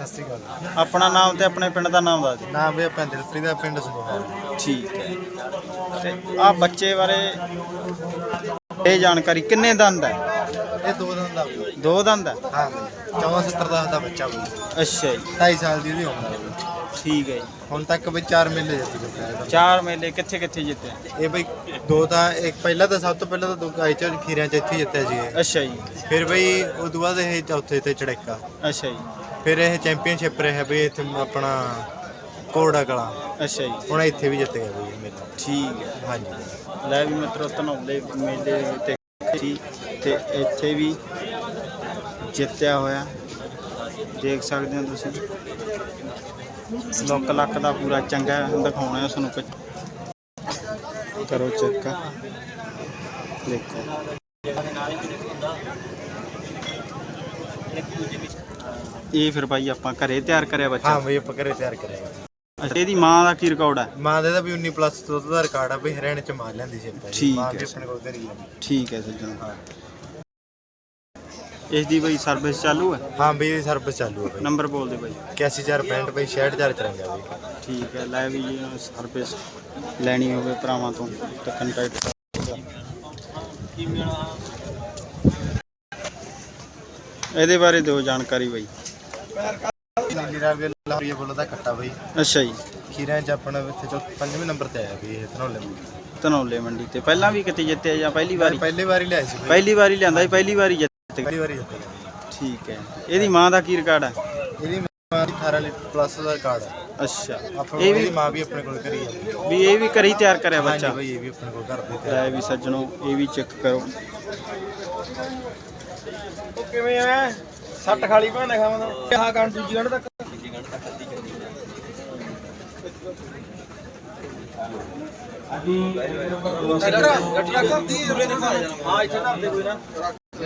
ਸਤਿ ਸ੍ਰੀ ਅਕਾਲ ਆਪਣਾ ਨਾਮ ਤੇ ਆਪਣੇ ਪਿੰਡ ਦਾ ਨਾਮ ਦੱਸ ਦਿਓ। ਨਾਮ ਵੀ ਆਪਾਂ ਦਿਲਪ੍ਰੀਤ ਦਾ ਪਿੰਡ ਸੰਗੋਹਾ ਠੀਕ ਹੈ। ਤੇ ਆ ਬੱਚੇ ਬਾਰੇ ਇਹ ਜਾਣਕਾਰੀ ਕਿੰਨੇ ਦੰਦ ਹੈ? ਇਹ ਦੋ ਦਿਨ ਦਾ। ਦੋ ਦੰਦ ਹੈ? ਹਾਂ ਬਈ 1470 ਦਾ ਦਾ ਬੱਚਾ ਅੱਛਾ ਜੀ। 2.5 ਸਾਲ ਦੀ ਉਹਦੀ ਉਮਰ ਹੈ। ਠੀਕ ਹੈ ਜੀ। ਹੁਣ ਤੱਕ ਬਈ 4 ਮੇਲੇ ਜਿੱਤ ਚੁੱਕਾ ਹੈ ਚਾਰ ਮੇਲੇ ਕਿੱਥੇ ਕਿੱਥੇ ਜਿੱਤੇ? ਇਹ ਬਈ ਦੋ ਤਾਂ ਇੱਕ ਪਹਿਲਾਂ ਤਾਂ ਸਭ ਤੋਂ ਪਹਿਲਾਂ ਤਾਂ ਦੋ ਆਈ ਚ ਖੀਰਿਆਂ ਚ ਇੱਥੇ ਜਿੱਤਿਆ ਇਹ। ਅੱਛਾ ਜੀ। ਫਿਰ ਬਈ ਉਸ ਤੋਂ ਬਾਅਦ ਇਹ ਚੌਥੇ ਤੇ ਚੜੈਕਾ। ਅੱਛਾ ਜੀ। ਫਿਰ ਇਹ ਚੈਂਪੀਅਨਸ਼ਿਪ ਰਿਹਾ ਬਈ ਇੱਥੇ ਆਪਣਾ ਕੋੜਾ ਕਲਾ ਅੱਛਾ ਜੀ। ਹੁਣ ਇੱਥੇ ਵੀ ਜਿੱਤ ਗਿਆ ਬਈ ਇਹ ਮੇਲਾ। ਠੀਕ ਹੈ। ਹਾਂਜੀ। ਲੈ ਵੀ ਮਿੱਤਰੋ ਧਨੌਲੇ ਮੇਲੇ ਤੇ ਸੀ ਤੇ ਇੱਥੇ ਵੀ ਜਿੱਤਿਆ ਹੋਇਆ। ਦੇਖ ਸਕਦੇ ਹੋ ਤੁਸੀਂ। ਲੋਕ ਲੱਕ ਦਾ ਪੂਰਾ ਚੰਗਾ ਦਿਖਾਉਣਾ ਉਸ ਨੂੰ ਕਰੋ ਚੈੱਕ। ਦੇਖੋ। ਇਹ ਫਿਰ ਭਾਈ ਆਪਾਂ ਘਰੇ ਤਿਆਰ ਕਰਿਆ ਬੱਚਾ। ਹਾਂ ਬਈ ਆਪਾਂ ਘਰੇ ਤਿਆਰ ਕਰਿਆ ਅੱਛਾ ਇਹਦੀ ਮਾਂ ਦਾ ਕੀ ਰਿਕਾਰਡ ਹੈ ਮਾਂ ਦੇ ਦਾ ਵੀ 19 ਪਲੱਸ ਦੁੱਧ ਦਾ ਰਿਕਾਰਡ ਆ ਬਈ ਹਰਿਆਣੇ ਚ ਮਾਰ ਲੈਂਦੀ ਸੀ ਆਪਾਂ ਜੀ। ਠੀਕ ਮਾਂ ਹੈ ਵੀ ਆਪਣੇ ਕੋਲ ਘਰੀ ਆ। ਠੀਕ ਹੈ ਸੱਜਣ ਹਾਂ। ਇਸ ਦੀ ਬਈ ਸਰਵਿਸ ਚਾਲੂ ਹੈ? ਹਾਂ ਬਈ ਇਹ ਸਰਵਿਸ ਚਾਲੂ ਹੈ ਨੰਬਰ ਬੋਲ ਦੇ ਬਾਈ। ਬਈ 81465 ਬਈ 66053 ਬਈ। ਠੀਕ ਹੈ ਲੈ ਵੀ ਜੀ ਸਰਵਿਸ ਲੈਣੀ ਹੋਵੇ ਭਰਾਵਾਂ ਤੋਂ ਤਾਂ ਕੰਟੈਕਟ ਇਹਦੇ ਬਾਰੇ ਦਿਓ ਜਾਣਕਾਰੀ ਬਾਈ। ਮੇਰਾ ਵੀ ਲਾਹੌਰੀਆ ਬੋਲਦਾ ਦਾ ਕੱਟਾ ਬਈ। ਅੱਛਾ ਜੀ। ਖੀਰਿਆਂ ਚ ਆਪਣਾ ਇੱਥੇ ਚੌ ਪੰਜਵੇਂ ਨੰਬਰ ਤੇ ਆਇਆ ਬਈ ਇਹ ਧਨੌਲੇ ਨੂੰ ਧਨੌਲੇ ਮੰਡੀ ਤੇ। ਪਹਿਲਾਂ ਵੀ ਕਿਤੇ ਜਿੱਤਿਆ ਜਾਂ ਪਹਿਲੀ ਵਾਰੀ? ਪਹਿਲੀ ਵਾਰੀ ਲਿਆਈ ਸੀ ਬਈ। ਪਹਿਲੀ ਵਾਰੀ ਲਿਆਂਦਾ ਸੀ ਪਹਿਲੀ ਵਾਰੀ ਜਿੱਤ ਗਿਆ। ਪਹਿਲੀ ਵਾਰੀ ਜਿੱਤ ਗਿਆ। ਠੀਕ ਹੈ। ਇਹਦੀ ਮਾਂ ਦਾ ਕੀ ਰਿਕਾਰਡ ਹੈ? ਇਹਦੀ ਮਾਂ ਦੀ 18 ਪਲੱਸ ਦਾ ਰਿਕਾਰਡ ਹੈ। ਅੱਛਾ। ਆਪਾਂ ਇਹ ਵੀ ਇਹਦੀ ਮਾਂ ਵੀ ਆਪਣੇ ਕੋਲ ਘਰੀ ਆ ਵੀ ਇਹ ਵੀ ਕਰੀ ਤਿਆਰ ਕਰਿਆ ਹਾਂਜੀ ਬੱਚਾ ਬਈ ਇਹ ਵੀ ਆਪਣੇ ਕੋਲ ਘਰ ਦੇ ਤੇ ਲੈ ਵੀ ਸੱਜਣੋ ਇਹ ਵੀ ਚੈੱਕ ਕਰੋ। ਕਿਵੇਂ ਐ ਸੱਟ ਖਾਲੀ ਭਾਂਡੇ ਖਾਵਾਂ ਤਾਂ। ਆਹ ਗੰਢ ਦੂਜੀ ਗੰਢ ਤੱਕ। ਗੱਟਰਾ ਗੱਟਰਾ ਕਰਦੀ ਉਰੇ ਦਿਖਾ ਹਾਂ ਇੱਥੇ ਧਰ ਦੇ ਕੋਈ ਨਾ।